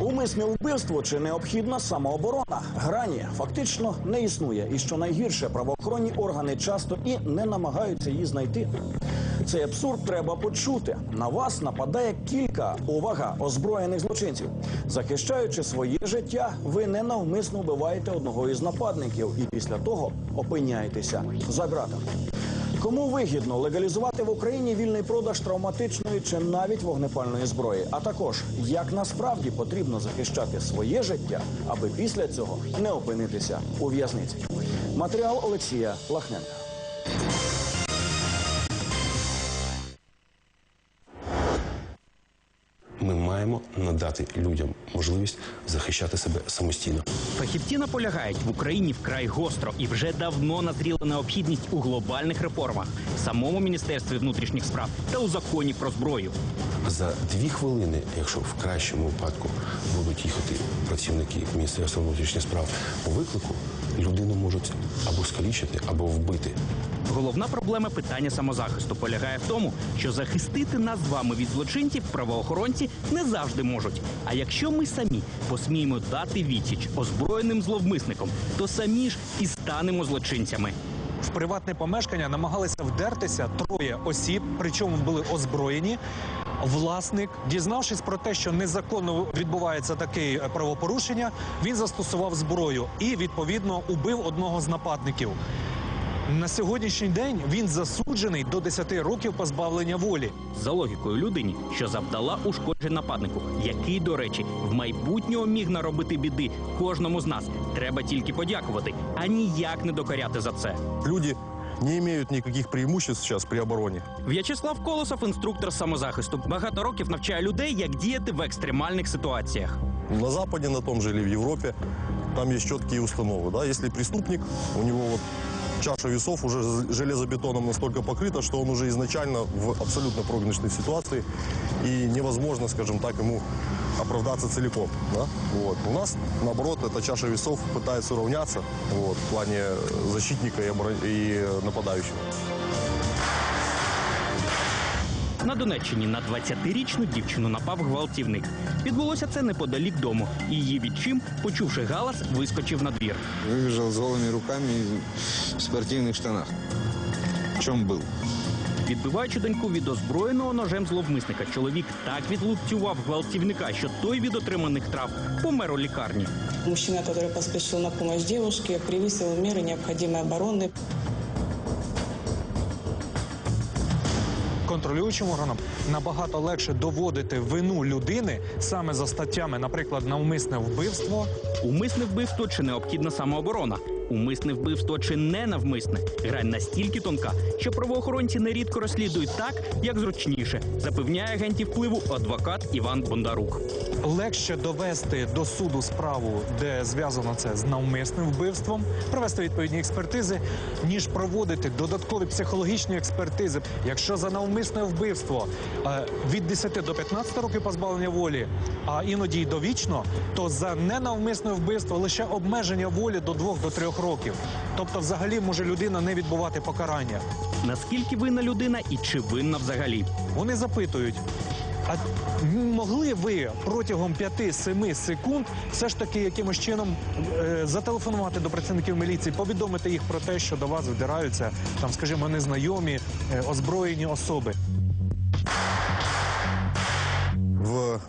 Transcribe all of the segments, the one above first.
Умисне вбивство чи необхідна самооборона грані фактично не існує. І що найгірше, правоохоронні органи часто і не намагаються її знайти. Цей абсурд треба почути. На вас нападає кілька увага озброєних злочинців. Захищаючи своє життя, ви ненавмисно вбиваєте одного із нападників і після того опиняєтеся за ґратами. Кому вигідно легалізувати в Україні вільний продаж травматичної чи навіть вогнепальної зброї? А також як насправді потрібно захищати своє життя, аби після цього не опинитися у в'язниці? Матеріал Олексія Лахненка. Маємо надати людям можливість захищати себе самостійно. Фахівці наполягають в Україні вкрай гостро і вже давно назріла необхідність у глобальних реформах в самому міністерстві внутрішніх справ та у законі про зброю. За дві хвилини, якщо в кращому випадку будуть їхати працівники Міністерства внутрішніх справ по виклику, людину можуть або скалічити, або вбити. Головна проблема питання самозахисту полягає в тому, що захистити нас з вами від злочинців правоохоронці не завжди можуть. А якщо ми самі посміємо дати відсіч озброєним зловмисникам, то самі ж і станемо злочинцями. В приватне помешкання намагалися вдертися троє осіб, причому були озброєні. Власник, дізнавшись про те, що незаконно відбувається таке правопорушення, він застосував зброю і відповідно убив одного з нападників. На сьогоднішній день він засуджений до 10 років позбавлення волі. За логікою людині, що завдала ушкоджень нападнику, який, до речі, в майбутнього міг наробити біди кожному з нас. Треба тільки подякувати, а ніяк не докоряти за це. Люди не имеют никаких преимуществ сейчас при обороне. В'ячеслав Колосов, інструктор самозахисту, багато років навчає людей, як діяти в екстремальних ситуаціях. На Западе, на том же или в Европе, там есть четкие установы. Да? Если преступник, у него вот чаша весов уже з- железобетоном настолько покрыта, что он уже изначально в абсолютно проигрышной ситуации, и невозможно, скажем так, ему оправдаться целиком. Да? Вот. У нас, наоборот, эта чаша весов пытается уравняться вот, в плане э, защитника и, оборо- и э, нападающего. На Донеччині на 20-річну дівчину напав гвалтівник. Відбулося це неподалік дому. І Її відчим, почувши галас, вискочив на двір. Выбежал с голыми руками в спортивных штанах. В чем был? Відбиваючи доньку від озброєного ножем зловмисника, чоловік так відлупцював гвалтівника, що той від отриманих трав помер у лікарні. Мужчина, который поспешил на помощь девушке, превысил меры необходимой обороны. Контролюючим органам набагато легше доводити вину людини саме за статтями, наприклад, навмисне вбивство, Умисне вбивство чи необхідна самооборона? Умисне вбивство чи ненавмисне? Грань настільки тонка, що правоохоронці нерідко розслідують так, як зручніше, запевняє агентів впливу адвокат Іван Бондарук. легше довести до суду справу, де зв'язано це з навмисним вбивством, провести відповідні експертизи, ніж проводити додаткові психологічні експертизи. Якщо за навмисне вбивство е, від 10 до 15 років позбавлення волі, а іноді й довічно, то за ненавмисне вбивство лише обмеження волі до 2 до 3 років. Тобто, взагалі може людина не відбувати покарання. Наскільки винна людина і чи винна взагалі? Вони запитують. А могли ви протягом 5-7 секунд все ж таки якимось чином е, зателефонувати до працівників міліції, повідомити їх про те, що до вас вдираються там, скажімо, незнайомі е, озброєні особи.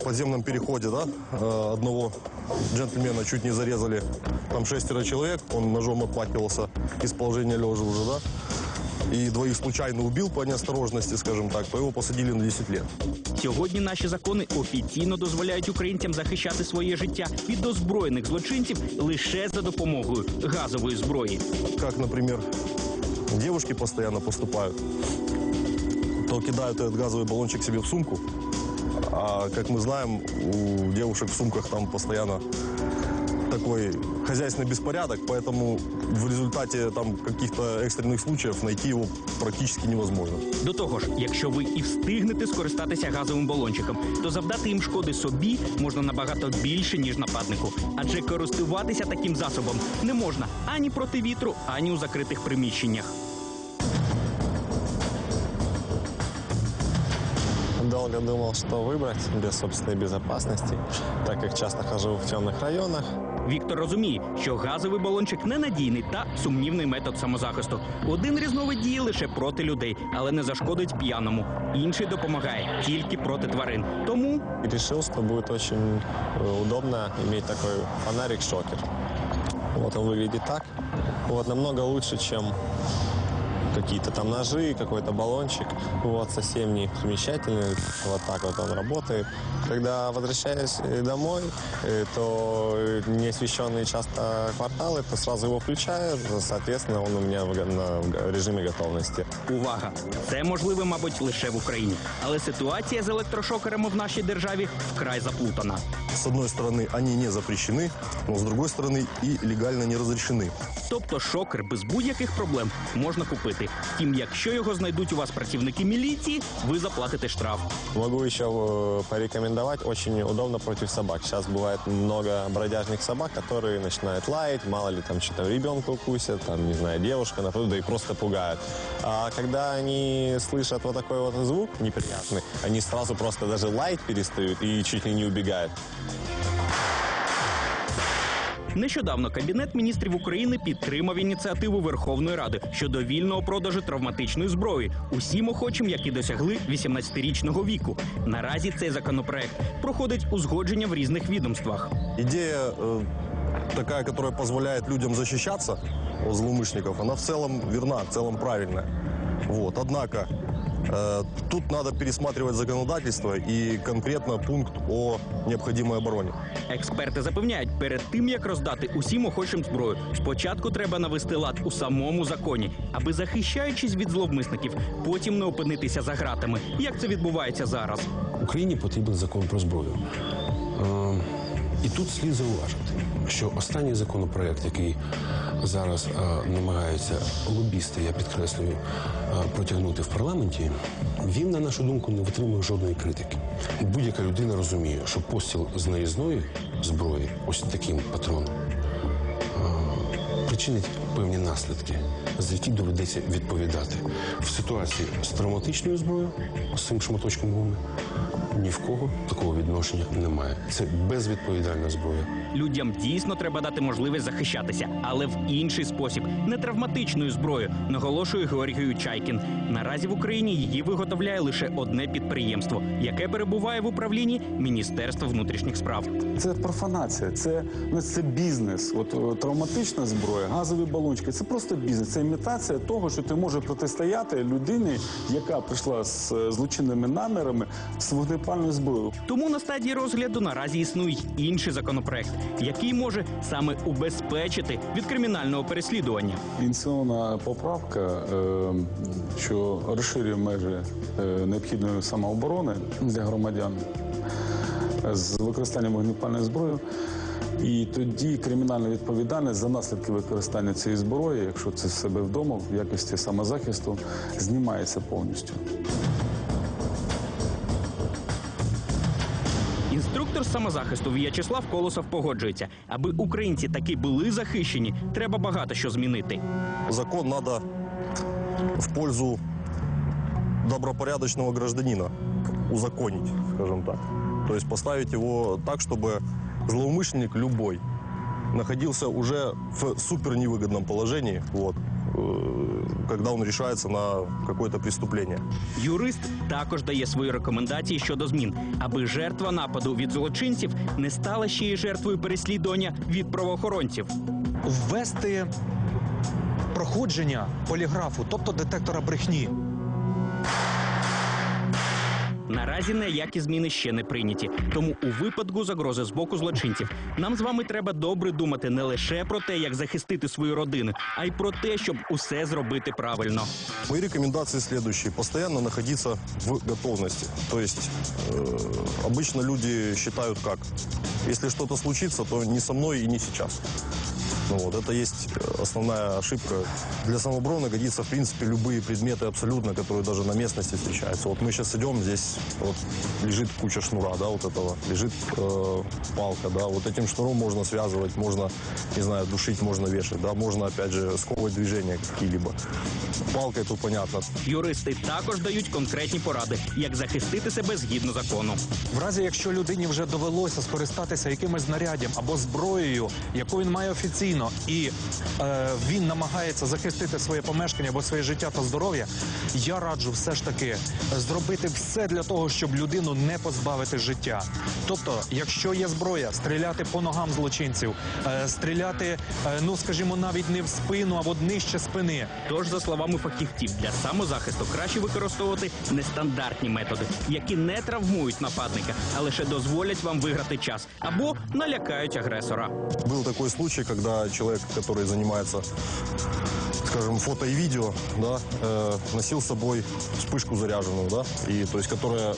В подземном переходе да, э, одного джентльмена чуть не зарезали. Там шестеро человек, он ножом отпахивался из положения лежа уже, да. И двоих случайно убил по неосторожности, скажем так, то его посадили на 10 лет. Сьогодні наші закони офіційно дозволяють українцям захищати своє життя від озброєних злочинців лише за допомогою газової зброї. Как, например, девушки постоянно поступают, то кидают этот газовый баллончик себе в сумку, а, как мы знаем, у девушек в сумках там постоянно такой хозяйственный беспорядок, поэтому в результате там каких-то экстренных случаев найти его практически невозможно. До того ж, якщо ви і встигнете скористатися газовим балончиком, то завдати їм шкоди собі можна набагато більше, ніж нападнику. Адже користуватися таким засобом не можна ані проти вітру, ані у закритих приміщеннях. Долго думал, что выбрать без собственной безопасности, так как часто хожу в темных районах. Віктор розуміє, що газовий балончик ненадійний та сумнівний метод самозахисту. Один різновид діє лише проти людей, але не зашкодить п'яному. Інший допомагає тільки проти тварин. Тому И решил, что будет очень э, удобно иметь такой фонарик-шокер. Вот он выглядит так. Вот намного лучше, чем какие-то там ножи, какой-то баллончик. Вот совсем не примечательный. Вот так вот он работает. Когда возвращаюсь э, домой, э, то э, неосвещенные часто кварталы, то сразу его включаю. Соответственно, он у меня в га- на режиме готовности. увага! Це можливо, мабуть, лише в Україні. Але ситуація з електрошокерами в нашій державі вкрай заплутана. С одной стороны, они не запрещены, но с другой стороны и легально не разрешены. Тобто шокер без будь-яких проблем можна купити. Втім, якщо його знайдуть у вас працівники міліції, ви заплатите штраф. Могу еще э, порекомендовать, очень удобно против собак. Сейчас бывает много бродяжных собак, которые начинают лаять, мало ли там что-то ребенка укусят, там, не знаю, девушка, например, да и просто пугают. А когда они слышат вот такой вот звук неприятный, они сразу просто даже лаять перестают и чуть ли не убегают. Нещодавно Кабінет міністрів України підтримав ініціативу Верховної Ради щодо вільного продажу травматичної зброї усім охочим, які досягли 18-річного віку. Наразі цей законопроект проходить узгодження в різних відомствах. Идея э, такая, которая позволяет людям защищаться от злоумышленников, она в целом верна, в целом правильная. Вот. Однако э, тут надо пересматривать законодательство и конкретно пункт о необходимой обороне. Експерти запевняють, перед тим як роздати усім охочим зброю, спочатку треба навести лад у самому законі, аби захищаючись від зловмисників, потім не опинитися за ґратами, як це відбувається зараз. Україні потрібен закон про зброю. Е, І тут слід зауважити, що останній законопроект, який зараз е, намагаються лобісти, я підкреслюю, е, протягнути в парламенті, він, на нашу думку, не витримує жодної критики. Будь-яка людина розуміє, що постріл з нарізної зброї, ось таким патроном, причинить певні наслідки, за які доведеться відповідати. В ситуації з травматичною зброєю, з цим шматочком гуми, ні в кого такого відношення немає. Це безвідповідальна зброя. Людям дійсно треба дати можливість захищатися, але в інший спосіб, не травматичною зброєю, наголошує Георгію Чайкін. Наразі в Україні її виготовляє лише одне підприємство, яке перебуває в управлінні Міністерства внутрішніх справ. Це профанація, це, ну, це бізнес. От е, травматична зброя, газові балончики це просто бізнес. Це імітація того, що ти можеш протистояти людині, яка прийшла з е, злочинними намірами з вогнепальною зброєю. Тому на стадії розгляду наразі існує інший законопроект, який може саме убезпечити від кримінального переслідування. Ініційована поправка, е, що розширює межі е, необхідної самооборони для громадян з використанням вогнепальної зброї. І тоді кримінальна відповідальність за наслідки використання цієї зброї, якщо це в себе вдома в якості самозахисту, знімається повністю. Інструктор самозахисту В'ячеслав Колосов погоджується, аби українці таки були захищені, треба багато що змінити. Закон надо в пользу добропорядочного гражданина узаконить, скажем так. То есть поставить его так, чтобы злоумышленник любой находился уже в супер невыгодном положении, вот, э, когда он решается на какое-то преступление. Юрист також дає свої рекомендації щодо змін, аби жертва нападу від злочинців не стала ще й жертвою переслідування від правоохоронців. Ввести проходження поліграфу, тобто детектора брехні. Наразі ніякі зміни ще не прийняті. Тому у випадку загрози з боку злочинців нам з вами треба добре думати не лише про те, як захистити свою родину, а й про те, щоб усе зробити правильно. Мои рекомендации следующие. Постоянно находиться в готовности. То есть э, люди считают как? Если что-то случится, то не со мной и не сейчас. Ну, вот, это есть э, основная ошибка. Для самообороны годится, в принципе, любые предметы абсолютно, которые даже на местности встречаются. Вот мы сейчас идем, здесь вот лежит куча шнура, да, вот этого, лежит э, палка, да, вот этим шнуром можно связывать, можно, не знаю, душить, можно вешать, да, можно, опять же, сковывать движения какие-либо. Палкой тут понятно, Юристи також дають конкретні поради, як захистити себе згідно закону. В разі, якщо людині вже довелося скористатися якимось знаряддям або зброєю, яку він має офіційно, і е, він намагається захистити своє помешкання або своє життя та здоров'я, я раджу все ж таки зробити все для того, щоб людину не позбавити життя. Тобто, якщо є зброя, стріляти по ногам злочинців, е, стріляти, е, ну скажімо, навіть не в спину або нижче спини. Тож, за словами фахівців, для самозахисту краще використовувати нестандартні методи, які не травмують нападника, а лише дозволять вам виграти час або налякають агресора. Был такой случай, когда человек, который занимается, скажем, фото и видео, да, э, носил с собой вспышку заряженную, да, и то есть которая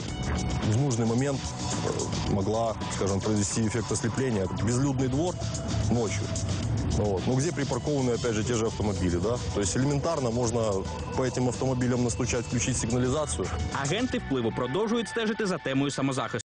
в нужный момент э, могла, скажем, произвести эффект ослепления. Безлюдный двор ночью. Ну Вот. Ну, где припаркованы, опять же, те же автомобили, да? То есть элементарно можно по этим автомобилям настучать, включить сигнализацию, Агенти впливу продовжують стежити за темою самозахисту.